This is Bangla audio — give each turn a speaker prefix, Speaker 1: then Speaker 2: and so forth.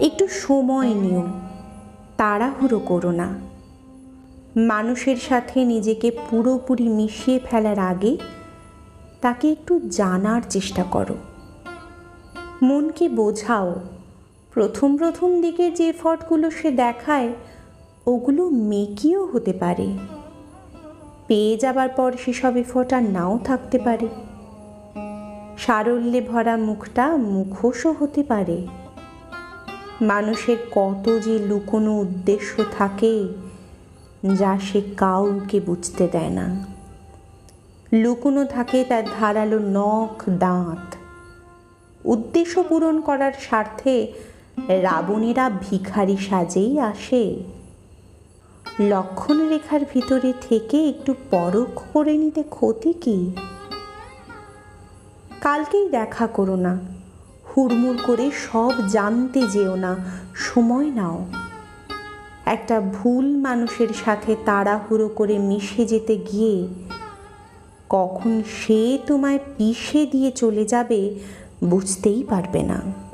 Speaker 1: একটু সময় নিও। তাড়াহুড়ো করো না। মানুষের সাথে নিজেকে পুরোপুরি মিশিয়ে ফেলার আগে তাকে একটু জানার চেষ্টা করো। মনকে বোঝাও, প্রথম প্রথম দিকে যে এফর্টগুলো সে দেখায়, ওগুলো মেকিও হতে পারে। পেয়ে যাবার পর সেসব এফর্ট আর নাও থাকতে পারে। সারল্যে ভরা মুখটা মুখোশও হতে পারে। মানুষের কত যে লুকোনো উদ্দেশ্য থাকে, যা সে কাউকে বুঝতে দেয় না। লুকোনো থাকে তার ধারালো নখ, দাঁত। উদ্দেশ্য পূরণ করার স্বার্থে রাবণেরা ভিখারি সাজেই আসে। লক্ষণ রেখার ভিতরে থেকে একটু পরখ করে নিতে ক্ষতি কি? কালকেই দেখা করো না। হুড়মুড় করে সব জানতে যেও না, সময় নাও। একটা ভুল মানুষের সাথে তাড়াহুড়ো করে মিশে যেতে গিয়ে কখন সে তোমায় পিষে দিয়ে চলে যাবে বুঝতেই পারবে না।